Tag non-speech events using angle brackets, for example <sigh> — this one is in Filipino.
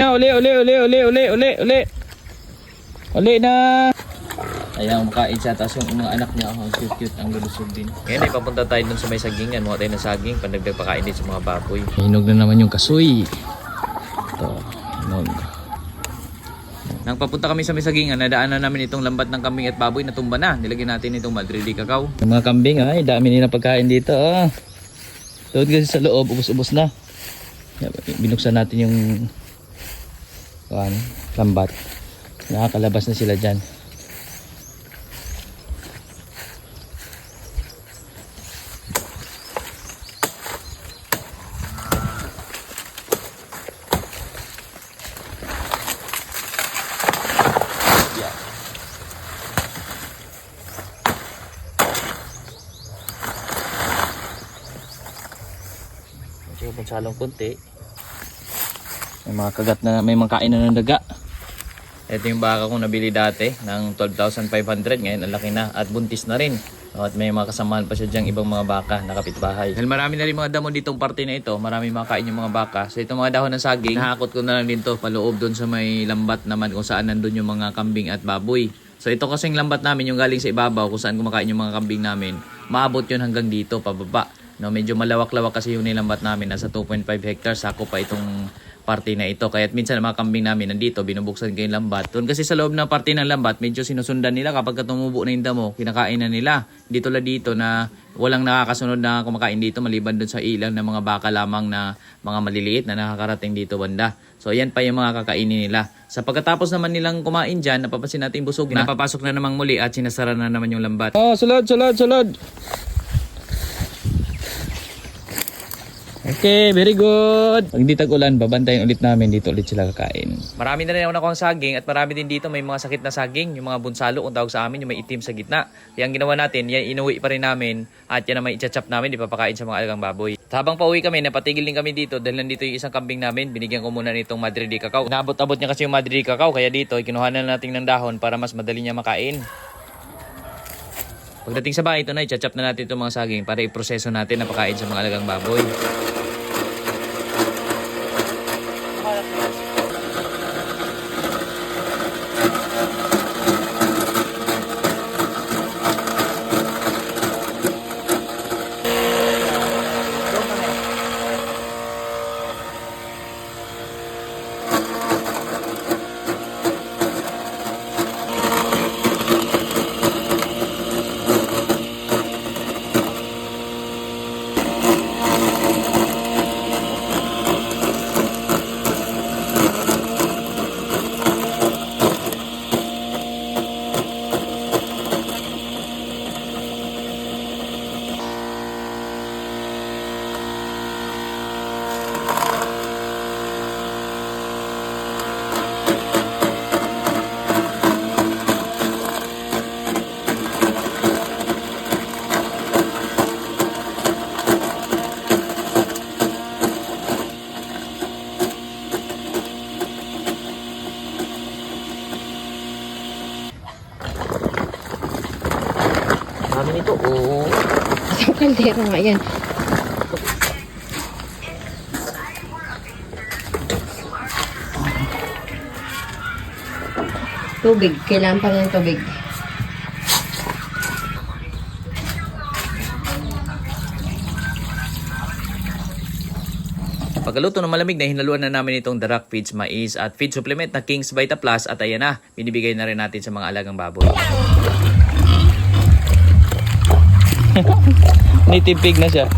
Na, uli, uli, uli, uli, uli, uli, uli. Uli na. Ayan, makain siya. Tapos yung mga anak niya, oh, ang cute-cute, ang lulusog din. Ngayon ay papunta tayo dun sa may sagingan. Mga tayo ng saging, pandagdag pakain din sa mga baboy. Hinog na naman yung kasoy. Ito, hinog. Nang papunta kami sa may sagingan, nadaanan namin itong lambat ng kambing at baboy na tumba na. Nilagyan natin itong Madridi Cacao. Yung mga kambing, ay, dami nila pagkain dito. Oh. Doon kasi sa loob, ubos-ubos na. Binuksan natin yung ano, lambat. Nakakalabas na sila dyan. Medyo pansalong kunti. May mga kagat na, may mga kain na ng daga. Ito yung baka kong nabili dati ng 12,500. Ngayon ang laki na at buntis na rin. At may mga kasamahan pa siya diyang ibang mga baka na kapitbahay. Dahil marami na rin mga damo ditong parte na ito. Marami makain yung mga baka. So itong mga dahon ng saging, nahakot ko na lang din to paloob doon sa may lambat naman kung saan nandun yung mga kambing at baboy. So ito kasing lambat namin yung galing sa ibabaw kung saan kumakain yung mga kambing namin. Maabot yun hanggang dito pababa. No, medyo malawak-lawak kasi yung nilambat namin. Nasa 2.5 hectares. Sako pa itong parte na ito. Kaya minsan ang mga kambing namin nandito, binubuksan ko yung lambat. Doon kasi sa loob ng parte ng lambat, medyo sinusundan nila kapag tumubo na yung damo, kinakain na nila. Dito la dito na walang nakakasunod na kumakain dito maliban doon sa ilang na mga baka lamang na mga maliliit na nakakarating dito banda. So yan pa yung mga kakainin nila. Sa pagkatapos naman nilang kumain dyan, napapansin natin busog na. Napapasok na namang muli at sinasara na naman yung lambat. Oh, sulod, sulod, sulod. Okay, very good. Pag di tag-ulan, babantayin ulit namin dito ulit sila kakain. Marami na rin ako nakuha saging at marami din dito may mga sakit na saging, yung mga bunsalo kung tawag sa amin, yung may itim sa gitna. Kaya ang ginawa natin, yan inuwi pa rin namin at yan naman i-chop namin, ipapakain sa mga alagang baboy. At habang pauwi kami, napatigil din kami dito dahil nandito yung isang kambing namin, binigyan ko muna nitong Madrid cacao. Nabot-abot niya kasi yung Madrid cacao, kaya dito, kinuha na natin ng dahon para mas madali niya makain. Pagdating sa bahay, ito na, i-chop na natin itong mga saging para i-proseso natin na pakain sa mga alagang baboy. Dami nito, oo. Isang kaldero nga yan. Tubig. Kailangan pa ng tubig. Pagkaluto ng malamig na hinaluan na namin itong Darak Feeds Mais at feed supplement na King's Vita Plus at ayan na, binibigay na rin natin sa mga alagang baboy. <laughs> Native pig na siya.